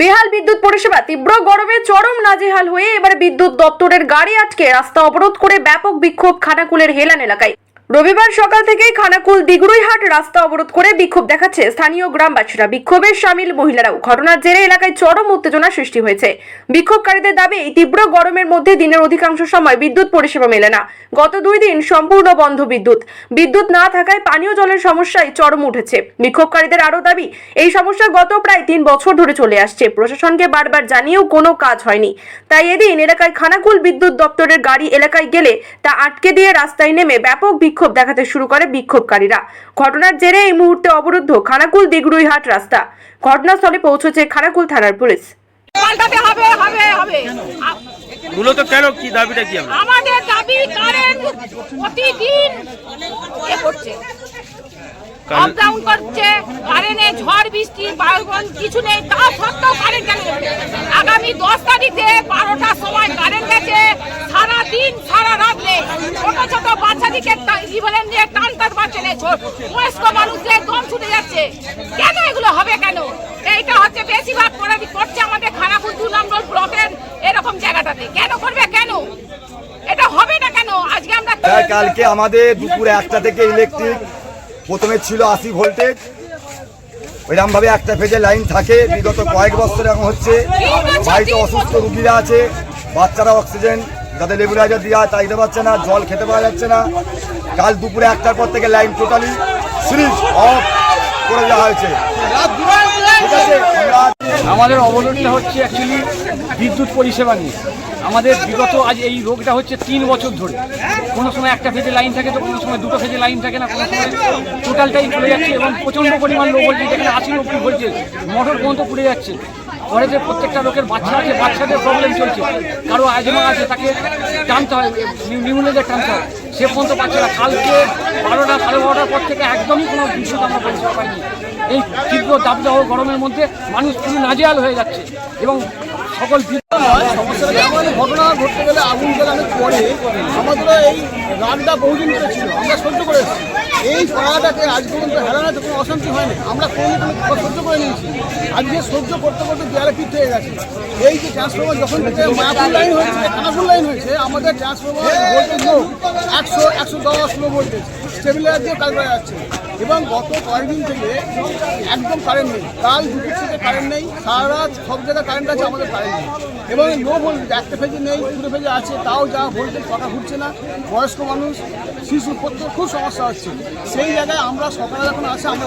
বেহাল বিদ্যুৎ পরিষেবা, তীব্র গরমে চরম নাজেহাল হয়ে এবার বিদ্যুৎ দপ্তরের গাড়ি আটকে রাস্তা অবরোধ করে ব্যাপক বিক্ষোভ খানাকুলের হেলান এলাকায়। রবিবার সকাল থেকেই খানাকুল দিগুড়ইহাট রাস্তা অবরোধ করে বিক্ষোভ দেখাচ্ছে। স্থানীয় গ্রামবাসীরা বিক্ষোভে সামিল মহিলারাও। ঘটনার জেরে এলাকায় চরম উত্তেজনা সৃষ্টি হয়েছে। বিক্ষোভকারীদের দাবি, এই তীব্র গরমের মধ্যে দিনের অধিকাংশ সময় বিদ্যুৎ পরিষেবা মেলে না। গত দুই দিন সম্পূর্ণ বন্ধ বিদ্যুৎ। বিদ্যুৎ না থাকায় পানীয় জলের সমস্যায় চরম উঠেছে। বিক্ষোভকারীদের আরও দাবি, এই সমস্যা গত প্রায় তিন বছর ধরে চলে আসছে। প্রশাসনকে বারবার জানিয়েও কোনো কাজ হয়নি। তাই এদিন এলাকায় খানাকুল বিদ্যুৎ দপ্তরের গাড়ি এলাকায় গেলে তা আটকে দিয়ে রাস্তায় নেমে ব্যাপক বিক্ষোভ দেখাতে শুরু করে বিক্ষোভকারীরা। ঘটনার জেরে এই মুহূর্তে অবরুদ্ধ খানাকুল দিগরুইহাট রাস্তা। ঘটনাস্থলে পৌঁছেছে খানাকুল থানার পুলিশ। পাল্টাতে হবে হবে হবে। মূলত কেন কি দাবিটা কি আমাদের দাবি কারেন্ট প্রতিদিন এ করছে। আপ ডাউন করছে কারেন্টে ঝড় বৃষ্টি বায়ুবন কিছু নেই তা সত্ত্বেও কারেন্ট গেল আগামী দশ তারিখে বারোটার সময় কারেন্ট গেছে সারা দিন সারা রাত নেই। ছোট ছোট বাচ্চাদিকে টা- কি বলেন যে টানটার নেই বয়স্ক মানুষদের দম ছুটে যাচ্ছে। কেন এগুলো হবে কেন? এইটা হচ্ছে বেশিরভাগ করে করছে আমাদের খানাপুর দু নম্বর ব্লকের এরকম জায়গাটাতে। কেন করবে কেন? এটা হবে না কেন? আজকে আমরা কালকে আমাদের দুপুর একটা থেকে ইলেকট্রিক প্রথমে ছিল আশি ভোল্টেজ ওইরকম ভাবে একটা ফেজে লাইন থাকে। বিগত কয়েক বছর এখন হচ্ছে। বাড়িতে অসুস্থ রুগীরা আছে। বাচ্চারা অক্সিজেন যাদের লেবুরাইজার দেওয়া তা দিতে পারছে না, জল খেতে পাওয়া যাচ্ছে না। কাল দুপুরে একটার পর থেকে লাইন টোটালি সুইচ অফ করে দেওয়া হয়েছে। আমাদের অবনতি হচ্ছে অ্যাকচুয়ালি বিদ্যুৎ পরিষেবা নিয়ে। আমাদের বিগত আজ এই রোগটা হচ্ছে তিন বছর ধরে। কোনো সময় একটা ফেজে লাইন থাকে তো কোনো সময় দুটো ফেজে লাইন থাকে না, কোনো সময় টোটালটাই চলে যাচ্ছে এবং প্রচণ্ড পরিমাণ লো ভোল্টেজ যেখানে আশি নব্বই ভোল্টেজ মোটর পর্যন্ত পুড়ে যাচ্ছে। পরে যে প্রত্যেকটা লোকের বাচ্চা আছে, বাচ্চাদের প্রবলেম চলছে। কারও আজমা আছে, তাকে টানতে হয় নিউমোনিয়াদের টানতে হয়। সে পর্যন্ত না কালকে বারোটা সাড়ে বারোটার পর থেকে একদমই কোনো বিদ্যুৎ আমরা পরিষেবা পাইনি। এই তীব্র দাবদাহ গরমের মধ্যে মানুষ পুরো নাজেহাল হয়ে যাচ্ছে এবং সকল বিদ্যুৎ সমস্যাটা যেমন ঘটনা ঘটতে গেলে আগুন জ্বালানোর পরে আমাদের এই রাগটা বহুদিন ধরে ছিল। আমরা সহ্য করে এই পাড়াটাকে আজ পর্যন্ত হেরানোতে কোনো অশান্তি হয়নি। আমরা কোনো সহ্য করে নিয়েছি। আজকে সহ্য করতে করতে দেয়ালে পিঠ হয়ে গেছে। এই যে ট্রান্সফর্মার যখন মায়াপুর লাইন হয়েছে খানাপুর লাইন হয়েছে, আমাদের ট্রান্সফর্মার ভোল্টেজ একশো একশো দশ লো ভোল্টেজ স্টেবিলাইজার দিয়ে কাজ করা যাচ্ছে। এবং গত কয়েকদিন থেকে একদম কারেন্ট নেই। কাল দুপুর থেকে কারেন্ট নেই, সারা সব জায়গায় কারেন্ট আছে, আমাদের কারেন্ট নেই। এবং লো ভোল্টেজ একটা ফেজে নেই, দুটো ফেজে আছে, তাও যা ভোল্টেজ কথা ঘুরছে না, বয়স্ক মানুষ, শিশু খুব সমস্যা হচ্ছে। সেই জায়গায় আমরা সকালে যখন আসে, আমরা